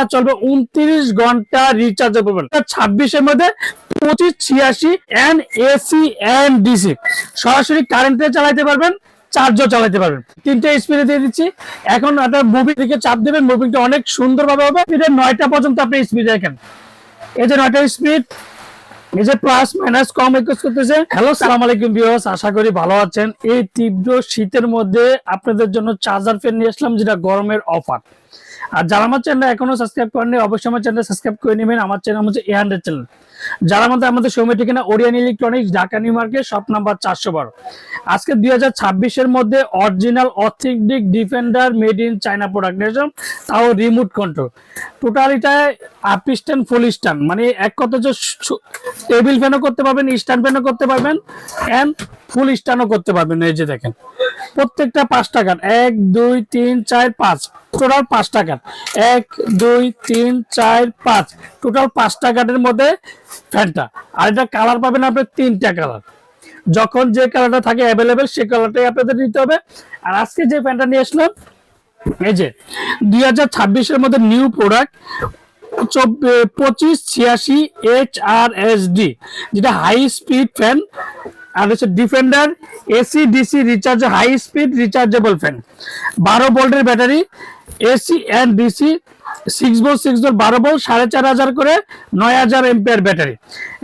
একটানা চলবে উনত্রিশ ঘণ্টা রিচার্জ পাবেন ছাব্বিশের মধ্যে পঁচিশ, ছিয়াশি এন এসি এন ডিসি সরাসরি কারেন্টে চালাতে পারবেন চার্জও চালাতে পারবেন। তিনটে স্পিডে দিয়ে দিচ্ছি। এখন আপনার মুভি দিকে চাপ দেবেন মুভিংটা অনেক সুন্দরভাবে হবে। স্পিডে নয়টা পর্যন্ত আপনি স্পিড দেখেন। এই যে নয়টা স্পিড এই যে প্লাস মাইনাস কম একুশ করতেছে। হ্যালো সালাম আলাইকুম ভিউয়ার্স আশা করি ভালো আছেন। এই তীব্র শীতের মধ্যে আপনাদের জন্য চার্জার ফ্যান নিয়ে আসলাম, যেটা গরমের অফার আর যারা আমার চ্যানেল এখনও সাবস্ক্রাইব করেননি, অবশ্যই আমার চ্যানেল সাবস্ক্রাইব করে নেবেন। আমার চ্যানেল হচ্ছে এ হান্ড্রেড চ্যানেল যারা মধ্যে আমাদের সময় ঠিকানা Orion electronics Dhaka new market shop number চারশো বারো। আজকে দুই হাজার ছাব্বিশের মধ্যে original authentic Defender made in China product নিয়েছিলাম তাও রিমোট কন্ট্রোল টোটাল এটা আপ স্ট্যান্ড ফুল স্ট্যান্ড মানে এক কথা হচ্ছে টেবিল ফ্যানও করতে পারবেন স্ট্যান্ড ফ্যানও করতে পারবেন অ্যান্ড ফুল স্ট্যান্ডও করতে পারবেন। এই যে দেখেন। প্রত্যেকটা পাঁচ টাকার। এক, দুই, তিন, চার, পাঁচ। টোটাল পাঁচ টাকার। এক, দুই, তিন, চার, পাঁচ। টোটাল পাঁচ টাকার মধ্যে ফ্যানটা। আর এটা কালার পাবেন আপনি তিনটা কালার। যখন যে কালারটা থাকে অ্যাভেলেবেল সেই কালারটাই আপনাদের নিতে হবে। আর আজকে যে ফ্যানটা নিয়ে আসলাম, এই যে দুই হাজার ছাব্বিশের মধ্যে নিউ প্রোডাক্ট পঁচিশ ছিয়াশি এইচ আর এস ডি যেটা হাই স্পিড ফ্যান আর হচ্ছে Defender, AC, DC recharge high speed rechargeable fan বারো ভোল্টের battery, AC and DC six volt six volt বারো ভোল্ট সাড়ে চার হাজার করে নয় হাজার এম্পিয়ার ব্যাটারি।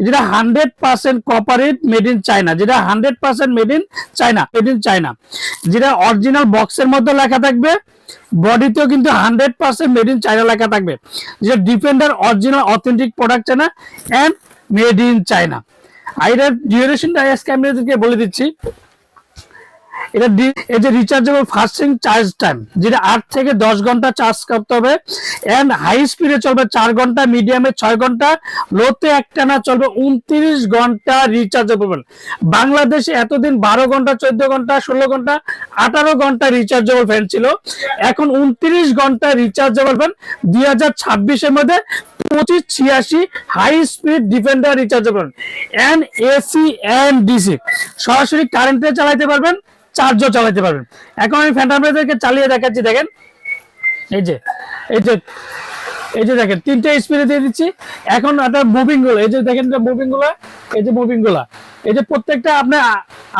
যেটা হান্ড্রেড পার্সেন্ট কপারেট মেড ইন চায়না যেটা hundred percent made in China made in China যেটা অরিজিনাল বক্সের মধ্যে লেখা থাকবে বডিতেও কিন্তু hundred percent made in China লেখা থাকবে। যেটা Defender original authentic product China and made in China আর ডিউরেশনটা আজকে আমি বলে দিচ্ছি। এটা এই যে রিচার্জেবল ফাস্টিং চার্জ টাইম যেটা আট থেকে দশ ঘণ্টা চার্জ করতে হবে এন্ড হাই স্পিডে চলবে চার ঘণ্টা মিডিয়ামে ছয় ঘণ্টা লোতে একটানা চলবে উনত্রিশ ঘণ্টা রিচার্জেবল বাংলাদেশে এতদিন বারো ঘণ্টা, চোদ্দ ঘণ্টা, ষোলো ঘণ্টা, আঠারো ঘণ্টা রিচার্জেবল ফ্যান ছিল। এখন উনত্রিশ ঘণ্টা রিচার্জেবল ফ্যান দুই হাজার ছাব্বিশের মধ্যে পঁচিশ, ছিয়াশি high speed Defender rechargeable and AC and DC সরাসরি কারেন্টে চালাতে পারবেন চার্জও চালাতে পারবেন। এখন আমি ফ্যানটা চালিয়ে দেখাচ্ছি, দেখেন। এই যে এই যে এই যে দেখেন, তিনটে স্পিডে দিয়ে দিচ্ছি। এখন একটা মুভিং এই যে দেখেন মুভিংগুলো এই যে মুভিং এই যে প্রত্যেকটা আপনি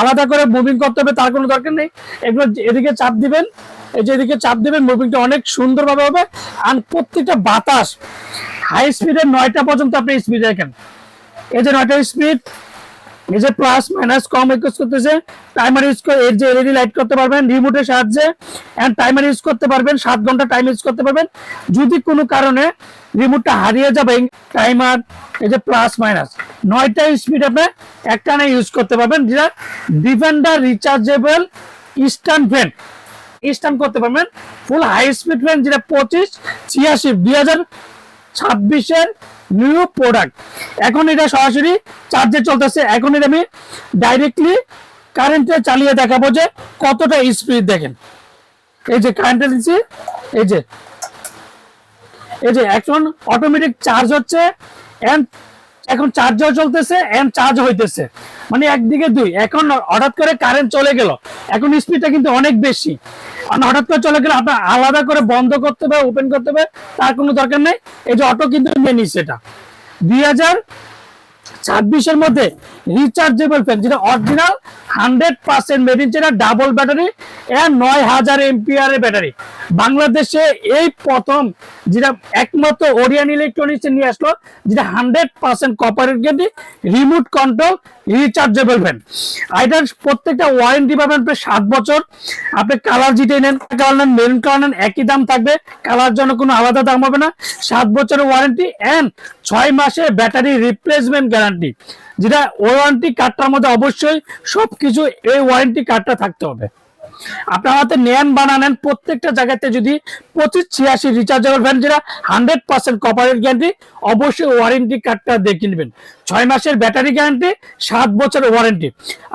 আলাদা করে মুভিং করতে হবে, তার কোনো দরকার নেই। এগুলো এদিকে চাপ দিবেন, এই যে এদিকে চাপ দিবেন মুভিংটা অনেক সুন্দরভাবে হবে। আর প্রত্যেকটা বাতাস হাই স্পিডের নয়টা পর্যন্ত আপনি স্পিড দেখেন এই যে নয়টা স্পিড এই যে প্লাস মাইনাস কম একুশ করতেছে টাইমার ইউজ এর যে এলইডি লাইট করতে পারবেন রিমোটের সাহায্যে এন্ড টাইমার ইউজ করতে পারবেন, সাত ঘণ্টা টাইম ইউজ করতে পারবেন। যদি কোনো কারণে রিমোটটা হারিয়ে যাবে টাইমার এই যে প্লাস মাইনাস নয়টা স্পিড আপনি একটানে ইউজ করতে পারবেন। যেটা Defender rechargeable eastern fan stand করতে পারবেন। ফুল হাই স্পিড ফ্যান যেটা পঁচিশ, ছিয়াশি, দুই হাজার ছাব্বিশের নিউ প্রোডাক্ট এখন এটা সরাসরি চার্জে চলতেছে। এখন এটা আমি ডাইরেক্টলি কারেন্টে চালিয়ে দেখাবো যে কতটা স্পিড দেখেন। এই যে কারেন্টে দিচ্ছি, এই যে এই যে, এখন অটোমেটিক চার্জ হচ্ছে এন্ড এখন চার্জও চলতেছে এন্ড চার্জ হইতেছে। মানে একদিকে দুই, এখন হঠাৎ করে কারেন্ট চলে গেল, এখন স্পিডটা কিন্তু অনেক বেশি। হঠাৎ করে চলে গেলে আপনার আলাদা করে বন্ধ করতে হবে ওপেন করতে হবে, তার কোনো দরকার নেই। এই যে অটো কিন্তু মেনি সেটা দুই ছাব্বিশের মধ্যে রিচার্জেবল ফ্যান যেটা original hundred percent made in যেটা ডাবল ব্যাটারি নয় হাজার এমপিআর ব্যাটারি বাংলাদেশে এই প্রথম যেটা একমাত্র ওরিয়ান ইলেকট্রনিক্স নিয়ে আসলো, যেটা হান্ড্রেড পার্সেন্ট কপারেট গেটি রিমোট কন্ট্রোল রিচার্জেবল ফ্যান আর এটার প্রত্যেকটা ওয়ারেন্টি পাবেন প্রায় সাত বছর। আপনি কালার জিটে নেন কালার নেন মেরুন কালার নেন, একই দাম থাকবে। কালার জন্য কোনো আলাদা দাম হবে না। সাত বছরের ওয়ারেন্টি এন্ড ছয় মাসে ব্যাটারি রিপ্লেসমেন্ট গ্যারান্টি যেটা ওয়ারেন্টি কার্ডটার মধ্যে অবশ্যই সবকিছু এই ওয়ারেন্টি কার্ডটা থাকতে হবে। আপনার হাতে নেন বানানেন প্রত্যেকটা জায়গাতে যদি পঁচিশ ছিয়াশি রিচার্জেবল ফ্যান যেটা হান্ড্রেড পার্সেন্ট কপারেট গ্যারান্টি অবশ্যই ওয়ারেন্টি কার্ডটা দেখে নেবেন। ছয় মাসের ব্যাটারি গ্যারান্টি সাত বছরের ওয়ারেন্টি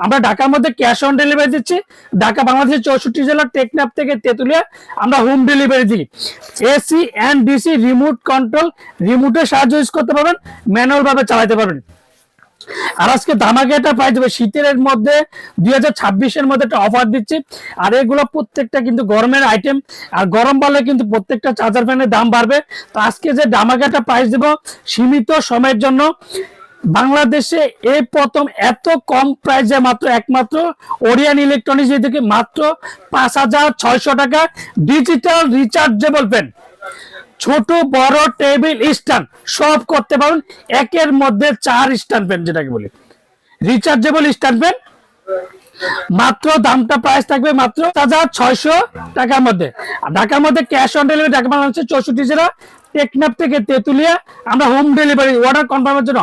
আমরা ঢাকার মধ্যে ক্যাশ অন ডেলিভারি দিচ্ছি। ঢাকা, বাংলাদেশের চৌষট্টি জেলার টেকনাপ থেকে তেঁতুলিয়া আমরা হোম ডেলিভারি দিই। AC and DC remote control রিমোটের সাহায্য ইউজ করতে পারবেন ম্যানুয়াল ভাবে চালাতে পারবেন। আর আজকে ধামাকাটা পাই দেবে। শীতের মধ্যে, দুই ছাব্বিশের মধ্যে একটা অফার দিচ্ছি। আর এগুলো প্রত্যেকটা কিন্তু গরমের আইটেম আর গরম বললে কিন্তু প্রত্যেকটা চার্জার ফ্যানের দাম বাড়বে। তো আজকে যে ধামাকাটা প্রাইস দেবো, সীমিত সময়ের জন্য। বাংলাদেশে এই প্রথম এত কম প্রাইসে মাত্র একমাত্র ওরিয়ান ইলেকট্রনিক্স থেকে মাত্র পাঁচ হাজার ছয়শো টাকা ডিজিটাল রিচার্জেবল পেন ছোট, বড়, টেবিল, স্ট্যান্ড, সব করতে পারুন। একের মধ্যে চার স্ট্যান্ড পেন, যেটাকে বলি। Rechargeable stand pen. মাত্র দামটা প্রাইস থাকবে মাত্র হাজার ছয়শো টাকার মধ্যে। ঢাকার মধ্যে ক্যাশ অন ডেলিভারি ঢাকা মানে হচ্ছে চৌষট্টি জেলা, টেকনাফ থেকে তেতুলিয়া। আমরা হোম ডেলিভারি অর্ডার কনফার্মের জন্য।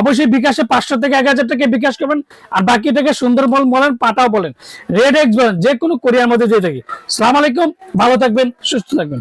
অবশ্যই বিকাশে পাঁচশো থেকে এক হাজার টাকা বিকাশ করবেন। আর বাকি টাকা সুন্দরবন বলেন পাটাও বলেন। রেড এক্স বলেন যে কোনো কোরিয়ার মধ্যে দিয়ে থাকি। সালাম আলাইকুম, ভালো থাকবেন, সুস্থ থাকবেন।